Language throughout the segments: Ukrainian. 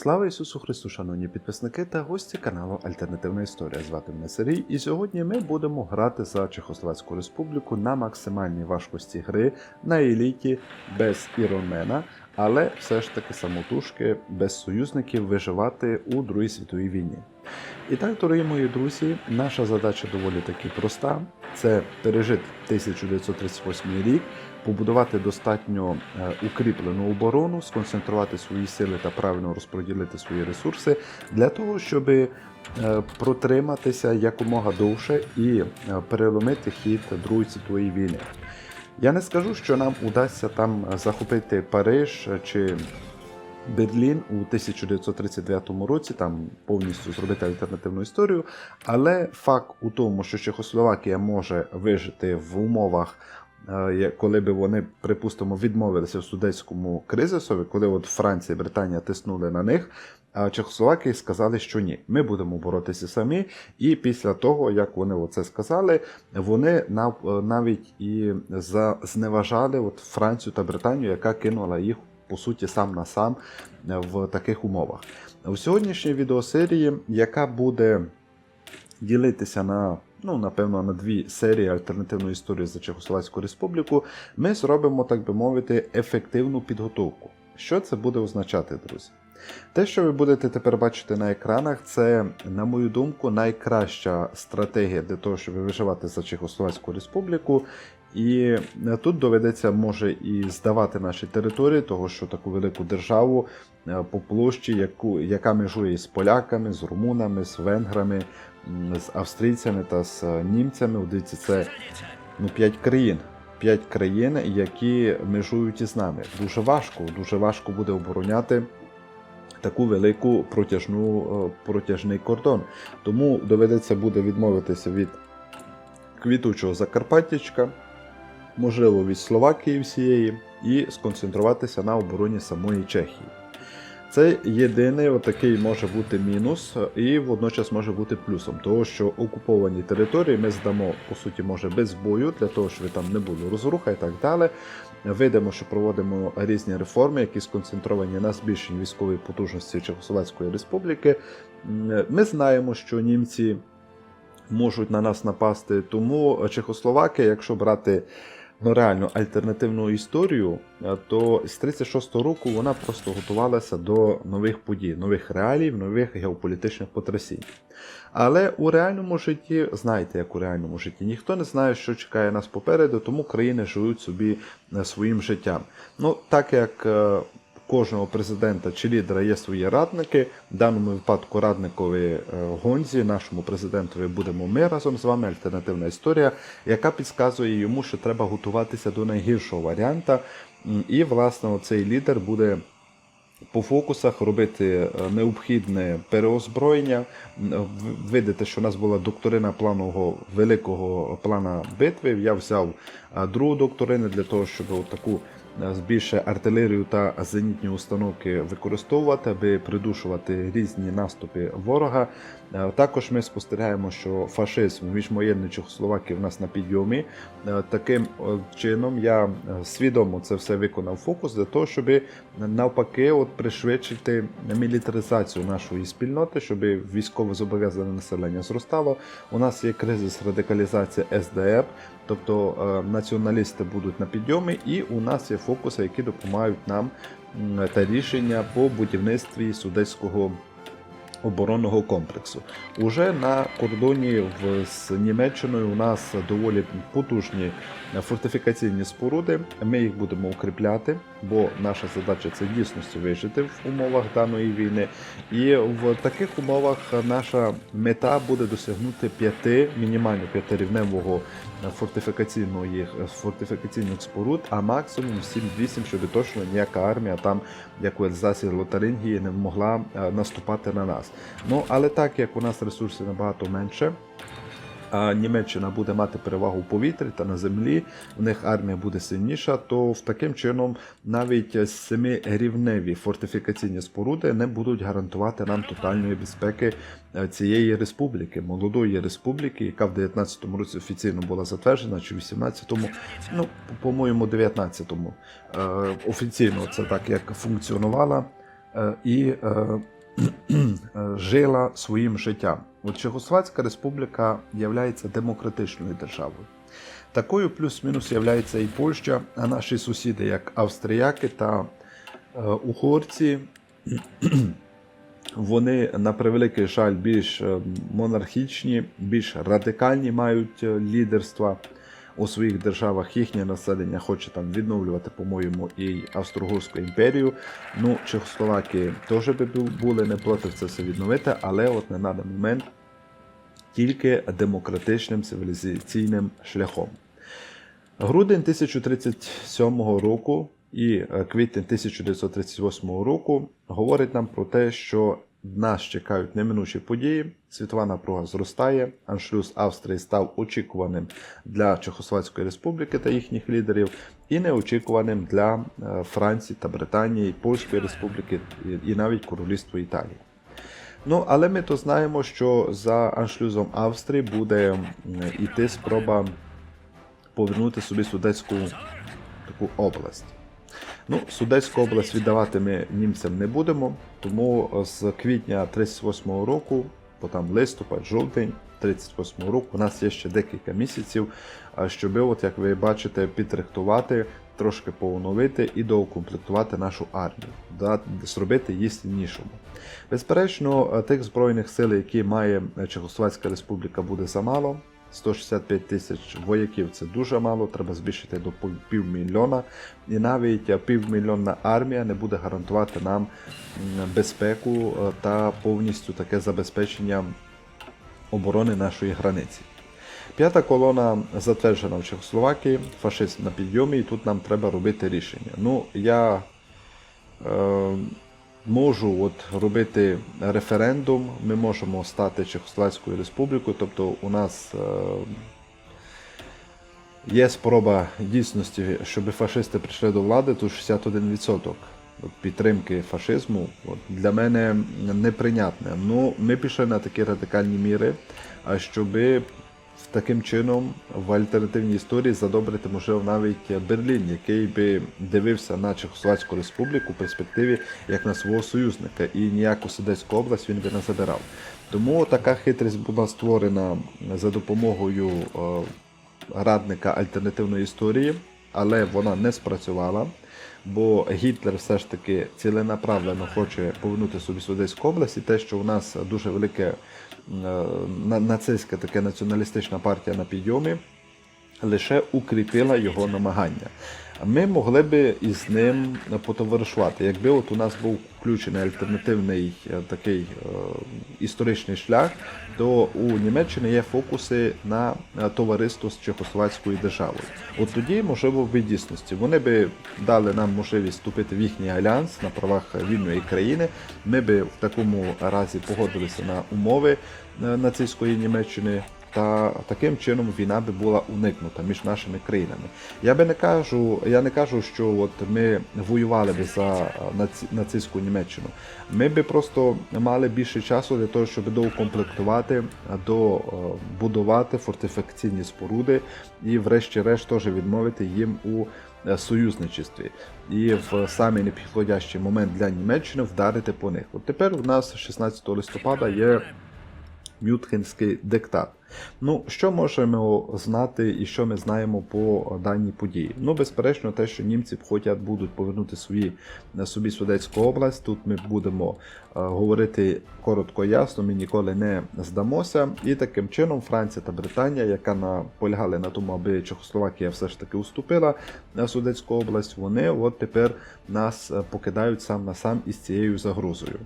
Слава Ісусу Христу, шановні підписники та гості каналу Альтернативна Історія. Звати мене Сергій, і сьогодні ми будемо грати за Чехословацьку Республіку на максимальній важкості гри на еліті без іронмена, але все ж таки самотужки без союзників виживати у Другій світовій війні. І так, дорогі мої друзі, наша задача доволі таки проста: це пережити 1938 рік, побудувати достатньо е, укріплену оборону, сконцентрувати свої сили та правильно розподілити свої ресурси для того, щоб е, протриматися якомога довше і е, переломити хід Другої світової війни. Я не скажу, що нам удасться там захопити Париж чи Берлін у 1939 році, там повністю зробити альтернативну історію. Але факт у тому, що Чехословакія може вижити в умовах, коли би вони, припустимо, відмовилися в судетському кризисові, коли от Франція і Британія тиснули на них. А Чехословакії сказали, що ні, ми будемо боротися самі. І після того, як вони оце сказали, вони нав- навіть і зневажали от Францію та Британію, яка кинула їх по суті сам на сам е, в таких умовах. У сьогоднішній відеосерії, яка буде ділитися на, ну, напевно, на дві серії альтернативної історії за Чехословацьку Республіку, ми зробимо, так би мовити, ефективну підготовку. Що це буде означати, друзі? Те, що ви будете тепер бачити на екранах, це, на мою думку, найкраща стратегія для того, щоб виживати за Чехословацьку Республіку. І е, тут доведеться може і здавати наші території, того що таку велику державу е, по площі, яку, яка межує з поляками, з румунами, з венграми, з австрійцями та з е, німцями. Дивіться, це ну, 5 країн. П'ять країн, які межують із нами. Дуже важко, дуже важко буде обороняти таку велику протяжну, е, протяжний кордон. Тому доведеться буде відмовитися від квітучого Закарпаттячка, можливо, від Словакії всієї, і сконцентруватися на обороні самої Чехії. Це єдиний отакий може бути мінус, і водночас може бути плюсом, того що окуповані території ми здамо, по суті, може без бою, для того, щоб там не було розруха і так далі. Видимо, що проводимо різні реформи, які сконцентровані на збільшенні військової потужності Чехословацької Республіки. Ми знаємо, що німці можуть на нас напасти, тому Чехословакія, якщо брати ну, реально альтернативну історію, е, то з 36-го року вона просто готувалася до нових подій, нових реалій, нових геополітичних потрясінь. Але у реальному житті, знаєте, як у реальному житті, ніхто не знає, що чекає нас попереду, тому країни живуть собі е, своїм життям. Ну, так як е, кожного президента чи лідера є свої радники, в даному випадку радникові е, Гонзі, нашому президентові будемо ми разом з вами, альтернативна історія, яка підказує йому, що треба готуватися до найгіршого варіанта. І, власне, цей лідер буде по фокусах робити е, необхідне переозброєння. Видите, що у нас була докторина планового великого плана битви. Я взяв е, другу докторину для того, щоб таку е, більше артилерію та зенітні установки використовувати, аби придушувати різні наступи ворога. Е, Також ми спостерігаємо, що фашизм міжвоєнний Чехословакії в нас на підйомі. Е, Таким чином я свідомо це все виконав фокус для того, щоб навпаки от пришвидшити мілітаризацію нашої спільноти, щоб військово зобов'язане населення зростало. У нас є кризис радикалізації СДР, тобто е, націоналісти будуть на підйомі, і у нас є фокуси, які допомагають нам та рішення по будівництві судецького оборонного комплексу. Уже на кордоні з Німеччиною у нас доволі потужні фортифікаційні споруди. Ми їх будемо укріпляти, бо наша задача це в дійсності вижити в умовах даної війни. І в таких умовах наша мета буде досягнути п'яти, мінімально п'ятирівневого фортифікаційного їх фортифікаційних споруд, а максимум 7-8, щоб точно ніяка армія там, як у Ельзасі Лотарингії, не могла е, наступати на нас. Ну але так як у нас ресурсів набагато менше. А Німеччина буде мати перевагу в повітрі та на землі, в них армія буде сильніша, то в таким чином навіть семирівневі фортифікаційні споруди не будуть гарантувати нам тотальної безпеки е, цієї республіки, молодої республіки, яка в 19-му році офіційно була затверджена, чи в 18-му, ну, по-моєму, 19-му. Е, Офіційно це так як функціонувала. е, і жила своїм життям. От Чехословацька республіка є демократичною державою. Такою плюс-мінус є і Польща, а наші сусіди, як австріяки та е, угорці, вони на превеликий жаль більш е, монархічні, більш радикальні мають е, лідерства у своїх державах. Їхнє населення хоче там відновлювати, по-моєму, і Австро-Угорську імперію. Ну, Чехословаки теж би були не проти це все відновити, але от на даний момент тільки демократичним цивілізаційним шляхом. Грудень 1037 року і е, квітень 1938 року говорить нам про те, що нас чекають неминучі події. Світова напруга зростає. Аншлюз Австрії став очікуваним для Чехословацької республіки та їхніх лідерів, і неочікуваним для е, Франції та Британії, Польської республіки і навіть Королівства Італії. Ну, але ми то знаємо, що за аншлюзом Австрії буде йти спроба повернути собі судецьку таку область. Ну, Судецьку область віддавати ми німцям не будемо, тому з квітня 38-го року, по там листопад, жовтень 38-го року, у нас є ще декілька місяців, щоб, от, як ви бачите, підрихтувати, трошки поновити і доукомплектувати нашу армію, зробити її сильнішому. Безперечно, тих збройних сил, які має Чехословацька Республіка, буде замало. 165 тисяч вояків це дуже мало, треба збільшити до півмільйона. І навіть півмільйонна армія не буде гарантувати нам безпеку е, та повністю таке забезпечення оборони нашої границі. П'ята колона затверджена в Чехословакії, фашист на підйомі, і тут нам треба робити рішення. Ну, я е, можу от робити референдум, ми можемо стати Чехословацькою республікою, тобто у нас е, є спроба дійсності, щоб фашисти прийшли до влади, то 61% підтримки фашизму от, для мене неприйнятне. Ну, Ми пішли на такі радикальні міри, щоби таким чином в альтернативній історії задобрити, можливо, навіть Берлін, який би дивився на Чехословацьку республіку в перспективі як на свого союзника, і ніяку Сидецьку область він би не забирав. Тому така хитрість була створена за допомогою е, радника альтернативної історії, але вона не спрацювала. Бо Гітлер все ж таки ціленаправленно хоче повернути собі Судецьку область, і те, що у нас дуже велике нацистська така націоналістична партія на підйомі лише укріпила його намагання. Ми могли би із ним потоваришувати, якби от у нас був включений альтернативний е, такий е, історичний шлях, то у Німеччині є фокуси на е, товариство з Чехословацькою державою. От тоді, можливо, в дійсності вони би дали нам можливість вступити в їхній альянс на правах вільної країни. Ми би в такому разі погодилися на умови нацистської Німеччини та таким чином війна би була уникнута між нашими країнами. Я би не кажу, я не кажу, що от ми воювали би за нацистську Німеччину. Ми би просто мали більше часу для того, щоб доукомплектувати, добудувати фортифікаційні споруди і, врешті-решт, теж відмовити їм у е, союзничестві. І в самий непідходящий момент для Німеччини вдарити по них. От тепер у нас 16 листопада є. Мюнхенський диктат. Ну, що можемо знати і що ми знаємо по даній події? Ну, безперечно, те, що німці хочуть будуть повернути свої, собі Судецьку область. Тут ми будемо е, говорити коротко ясно, ми ніколи не здамося. І таким чином Франція та Британія, яка наполягали на тому, аби Чехословакія все ж таки уступила на Судецьку область, вони от тепер нас е, покидають сам на сам із цією загрозою.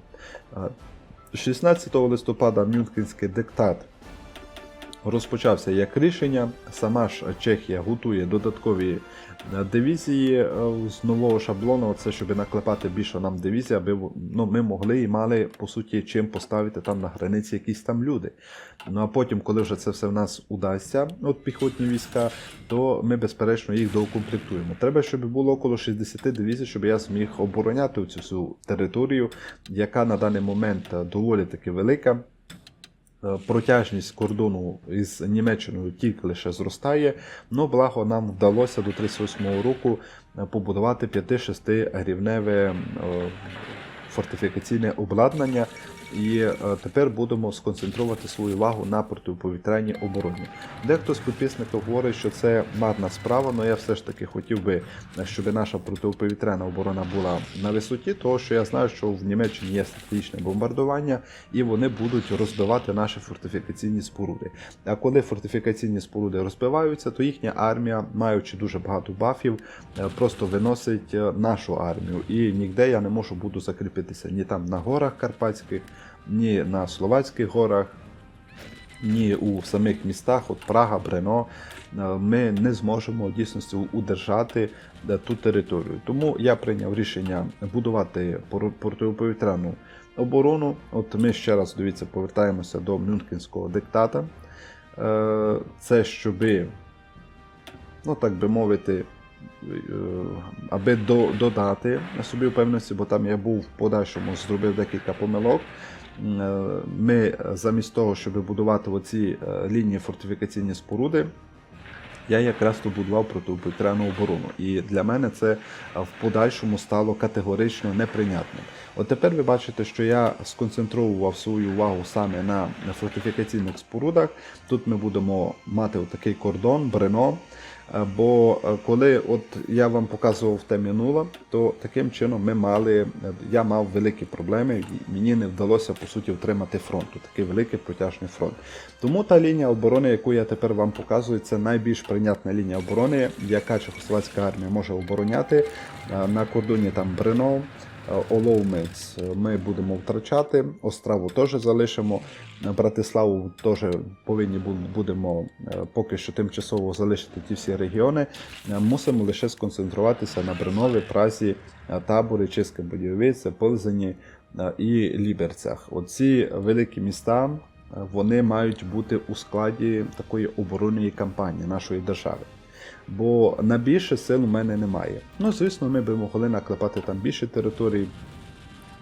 Е, 16 листопада Мюнхенський диктат розпочався як рішення. Сама ж Чехія готує додаткові е, дивізії е, з нового шаблону, це щоб наклепати більше нам дивізій, аби ну, ми могли і мали по суті чим поставити там на границі якісь там люди. Ну а потім, коли вже це все в нас удасться, от піхотні війська, то ми безперечно їх доукомплектуємо. Треба, щоб було около 60 дивізій, щоб я зміг обороняти цю всю територію, яка на даний момент доволі таки велика. Е, протяжність кордону із Німеччиною тільки лише зростає. Ну, благо нам вдалося до 38 року е, побудувати 5-6 грівневе е, фортифікаційне обладнання. І е, тепер будемо сконцентрувати свою увагу на протиповітряній обороні. Дехто з підписників говорить, що це марна справа, але я все ж таки хотів би, щоб наша протиповітряна оборона була на висоті, тому що я знаю, що в Німеччині є стратегічне бомбардування, і вони будуть розбивати наші фортифікаційні споруди. А коли фортифікаційні споруди розбиваються, то їхня армія, маючи дуже багато бафів, е, просто виносить е, нашу армію. І ніде я не можу буду закріпитися ні там на горах Карпатських, ні на Словацьких горах, ні у самих містах, от Прага, Брено. Е, Ми не зможемо в дійсності удержати е, ту територію. Тому я прийняв рішення будувати протиповітряну оборону. От ми ще раз дивіться, повертаємося до Мюнхенського диктата. Е, Це щоби, ну так би мовити, аби додати собі впевненості, бо там я був в подальшому, зробив декілька помилок. Е, Ми замість того, щоб будувати оці е, лінії фортифікаційні споруди, я якраз то будував протиповітряну оборону. І для мене це е, в подальшому стало категорично неприйнятним. От тепер ви бачите, що я сконцентрував свою увагу саме на фортифікаційних спорудах. Тут ми будемо мати отакий кордон, брено. Бо е, коли от я вам показував те минуле, то таким чином ми мали, е, я мав великі проблеми, мені не вдалося по суті втримати фронт, такий великий протяжний фронт. Тому та лінія оборони, яку я тепер вам показую, це найбільш прийнятна лінія оборони, яка Чехословацька армія може обороняти Е, на кордоні там Брено. Е, Оловмець ми будемо втрачати, Остраву теж залишимо, е, Братиславу теж повинні будемо е, поки що тимчасово залишити ті всі регіони. Е, Мусимо лише сконцентруватися на Бренові, Празі, е, Таборі, Чеське Будівице, Ползані е, і Ліберцях. Оці великі міста е, вони мають бути у складі такої оборонної кампанії нашої держави. Бо на більше сил у мене немає. Ну, звісно, ми би могли наклепати там більше територій,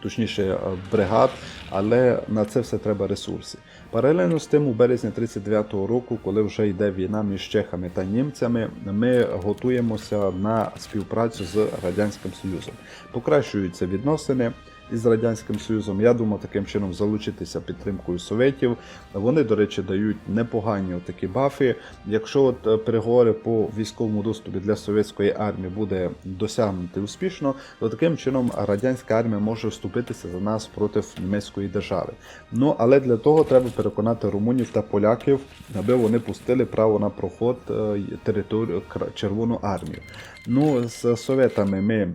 точніше е, бригад, але на це все треба ресурси. Паралельно з тим, у березні 39-го року, коли вже йде війна між чехами та німцями, ми готуємося на співпрацю з Радянським Союзом. Покращуються відносини. Із Радянським Союзом, я думаю, таким чином залучитися підтримкою Советів. Вони, до речі, дають непогані такі бафи. Якщо от е, переговори по військовому доступі для совєтської армії буде досягнути успішно, то таким чином радянська армія може вступитися за нас проти німецької держави. Ну але для того треба переконати румунів та поляків, аби вони пустили право на проход е, територію Червону армію. Ну з советами ми.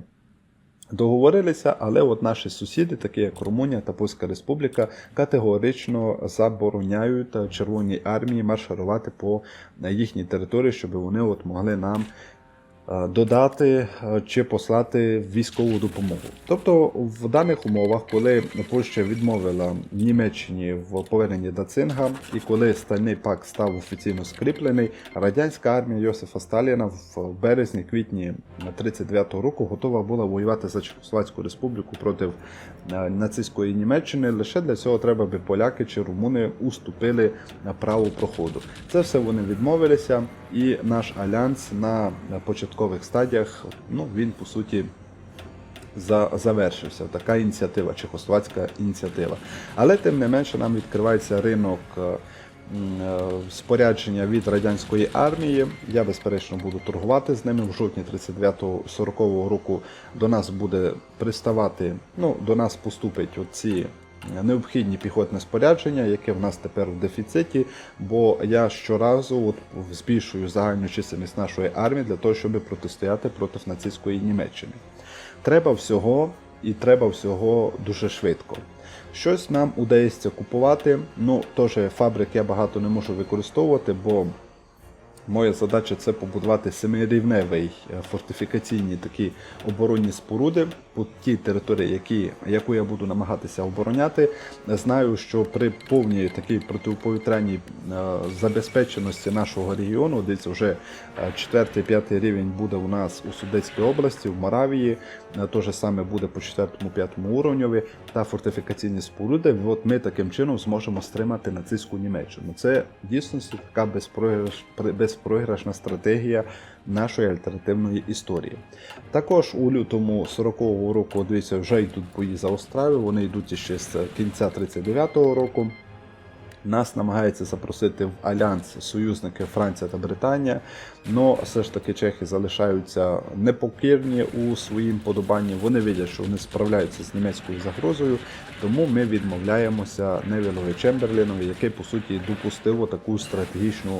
Договорилися, але от наші сусіди, такі як Румунія та Польська Республіка, категорично забороняють е, Червоній армії марширувати по е, їхній території, щоб вони от могли нам додати е, чи послати військову допомогу. Тобто, в даних умовах, коли Польща відмовила Німеччині в поверненні до Цинга, і коли стальний пакт став офіційно скріплений, радянська армія Йосифа Сталіна в березні-квітні 39-го року готова була воювати за Чехословацьку республіку проти е, нацистської Німеччини. Лише для цього треба би поляки чи румуни уступили право проходу. Це все вони відмовилися, і наш альянс на початкових стадіях, ну він по суті. За, завершився така ініціатива, чехословацька ініціатива. Але тим не менше нам відкривається ринок е, е, спорядження від радянської армії. Я безперечно буду торгувати з ними в жовтні 39-40 року. До нас буде приставати, ну до нас поступить оці необхідні піхотне спорядження, яке в нас тепер в дефіциті. Бо я щоразу от збільшую загальну чисельність нашої армії для того, щоб протистояти проти нацистської Німеччини. Треба всього і треба всього дуже швидко. Щось нам удається купувати. Ну, теж фабрик я багато не можу використовувати, бо моя задача це побудувати семирівневий е, фортифікаційні такі оборонні споруди по тій території, які, яку я буду намагатися обороняти. Знаю, що при повній такій протиповітряній е, забезпеченості нашого регіону, десь вже 4-5 рівень буде у нас у Судецькій області, в Моравії, е, те же саме буде по 4-5 уровневі та фортифікаційні споруди. От ми таким чином зможемо стримати нацистську Німеччину. Це в дійсності така безпрограш, безпрограшна стратегія нашої альтернативної історії. Також у лютому 40-го року, дивіться, вже йдуть бої за Австралію, вони йдуть ще з кінця 39-го року. Нас намагається запросити в альянс союзники Франція та Британія, але все ж таки чехи залишаються непокірні у своїм подобанні. Вони видять, що вони справляються з німецькою загрозою, тому ми відмовляємося Невілові Чемберлінові, який по суті допустив таку стратегічну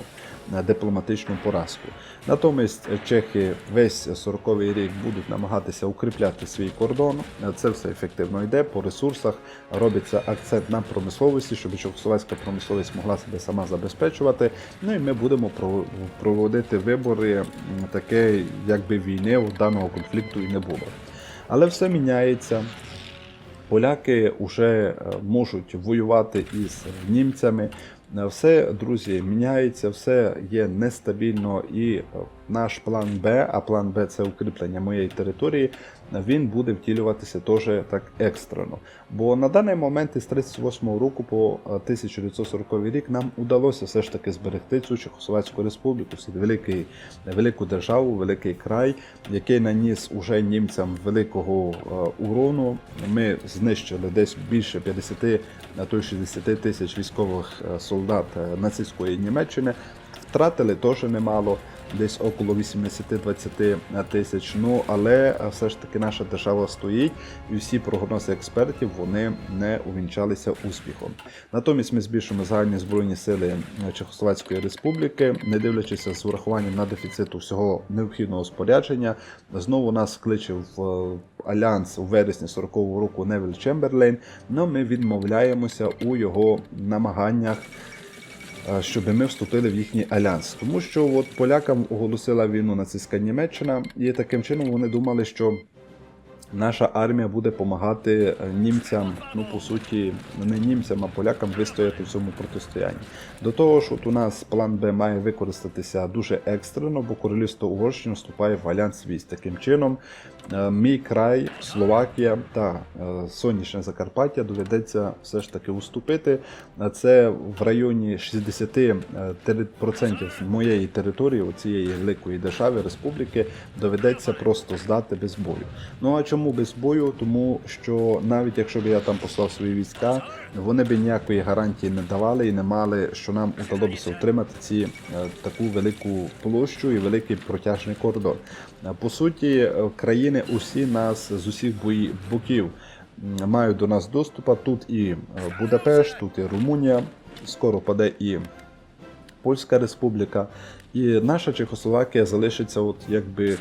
дипломатичну поразку. Натомість е, чехи весь 40-й рік будуть намагатися укріпляти свій кордон. Е, Це все ефективно йде по ресурсах. Робиться акцент на промисловості, щоб чехословацька промисловість могла себе сама забезпечувати. Ну і ми будемо проводити вибори таке, якби війни в даного конфлікту і не було. Але все міняється. Поляки вже можуть воювати із німцями. Е, Все, друзі, міняється, все є нестабільно. І е, наш план Б, а план Б це укріплення моєї території. е, Він буде втілюватися теж так екстрено. Бо на даний момент із 38 року по е, 1940 рік нам удалося все ж таки зберегти цю Чехословацьку республіку, великий, велику державу, великий край, який наніс уже німцям великого е, урону. Ми знищили десь більше 50, а то й 60 тисяч військових е, солдат е, нацистської Німеччини. Втратили теж немало, десь около 80-20 тисяч. Ну але все ж таки наша держава стоїть, і всі прогнози експертів вони не увінчалися успіхом. Натомість ми збільшуємо загальні збройні сили е, Чехословацької республіки, не дивлячись з урахуванням на дефіциту всього необхідного спорядження. Знову нас кличе в е, альянс у вересні 40-го року Невіль Чемберлейн. але ми відмовляємося у його намаганнях щоб ми вступили в їхній альянс. Тому що от полякам оголосила війну нацистська Німеччина, і таким чином вони думали, що наша армія буде допомагати німцям, ну по суті, не німцям, а полякам вистояти в цьому протистоянні. До того ж, от у нас план Б має використатися дуже екстрено, бо королівство Угорщина вступає в альянс військ. Таким чином, е, мій край, Словакія та е, сонячне Закарпаття доведеться все ж таки уступити. Це в районі 60% моєї території, цієї великої держави, республіки, доведеться просто здати без бою. Ну а чому без бою? Тому що навіть якщо б я там послав свої війська, вони б ніякої гарантії не давали і не мали, що нам удалося втримати ці е, таку велику площу і великий протяжний кордон. Е, По суті, е, країни усі нас з усіх боків мають до нас доступу. Тут і Будапешт, тут і Румунія, скоро паде і Польська Республіка. І наша Чехословакія залишиться, от якби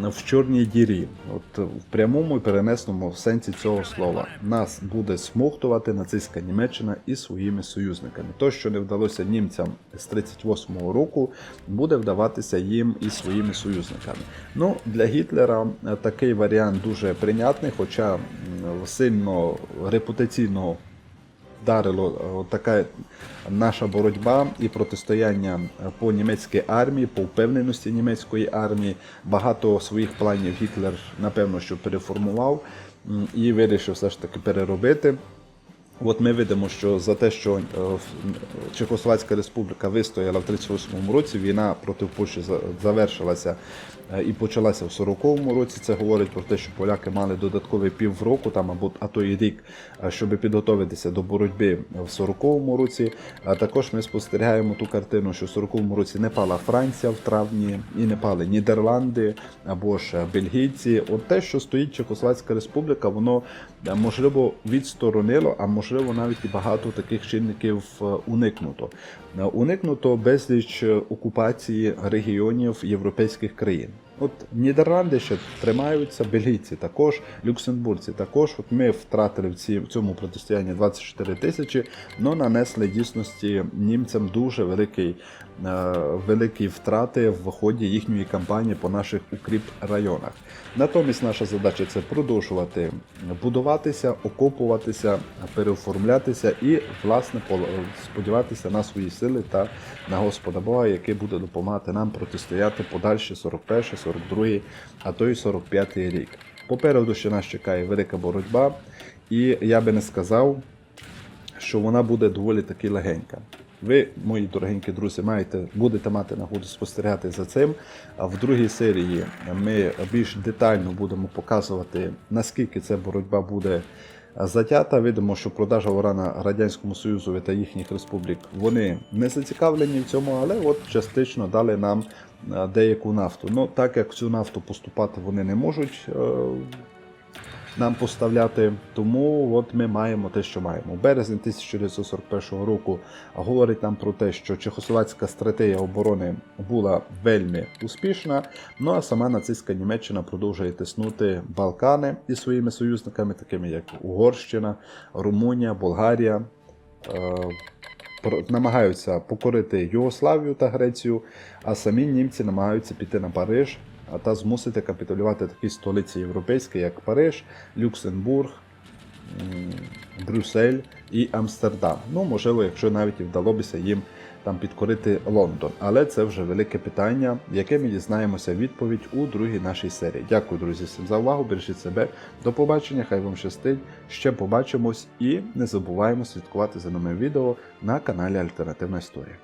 в чорній дірі, от в прямому і перенесному сенсі цього слова. Нас буде смоктувати нацистська Німеччина і своїми союзниками. То, що не вдалося німцям з 38-го року, буде вдаватися їм і своїми союзниками. Ну для Гітлера е, такий варіант дуже прийнятний, хоча сильно репутаційного вдарило е, така наша боротьба і протистояння е, по німецькій армії, по впевненості німецької армії. Багато своїх планів Гітлер, напевно, що переформував і вирішив все ж таки переробити. От ми видимо, що за те, що е, Чехословацька республіка вистояла в 38-му році, війна проти Польщі завершилася і почалася в 40-му році. Це говорить про те, що поляки мали додаткові півроку там або а то і рік, е, щоб підготуватися до боротьби в 40-му році. А також ми спостерігаємо ту картину, що в 40-му році не пала Франція в травні і не пали Нідерланди або ж бельгійці. От те, що стоїть Чехословацька республіка, воно е, можливо відсторонило, а можливо навіть і багато таких чинників е, уникнуто. Е, Уникнуто безліч е, окупації регіонів європейських країн. От Нідерланди ще тримаються, бельгійці також, люксембурці також. От ми втратили в, ці, в цьому протистоянні 24 тисячі, але нанесли дійсності німцям дуже великий, великі втрати в ході їхньої кампанії по наших укріп районах. Натомість наша задача це продовжувати будуватися, окопуватися, переоформлятися і, власне, сподіватися на свої сили та на Господа Бога, який буде допомагати нам протистояти подальші 41, 42, а то й 45 рік. Попереду ще нас чекає велика боротьба, і я би не сказав, що вона буде доволі таки легенька. Ви, мої дорогенькі друзі, маєте, будете мати нагоду спостерігати за цим. А в другій серії ми більш детально будемо показувати, наскільки ця боротьба буде затята. Видимо, що продажа урана Радянському Союзу та їхніх республік вони не зацікавлені в цьому, але от частично дали нам е, деяку нафту. Ну, так як цю нафту поступати вони не можуть. Нам поставляти, тому от ми маємо те, що маємо. Березень 1941 року говорить нам про те, що чехословацька стратегія оборони була вельми успішна. Ну а сама нацистська Німеччина продовжує тиснути Балкани із своїми союзниками, такими як Угорщина, Румунія, Болгарія. Е, намагаються покорити Югославію та Грецію, а самі німці намагаються піти на Париж а та змусити капітулювати такі столиці європейські, як Париж, Люксембург, Брюссель і Амстердам. Ну, можливо, якщо навіть і вдалося їм там підкорити Лондон. Але це вже велике питання, яке ми дізнаємося відповідь у другій нашій серії. Дякую, друзі, всім за увагу. Бережіть себе. До побачення, хай вам щастить. Ще побачимось і не забуваємо слідкувати за новими відео на каналі Альтернативна Історія.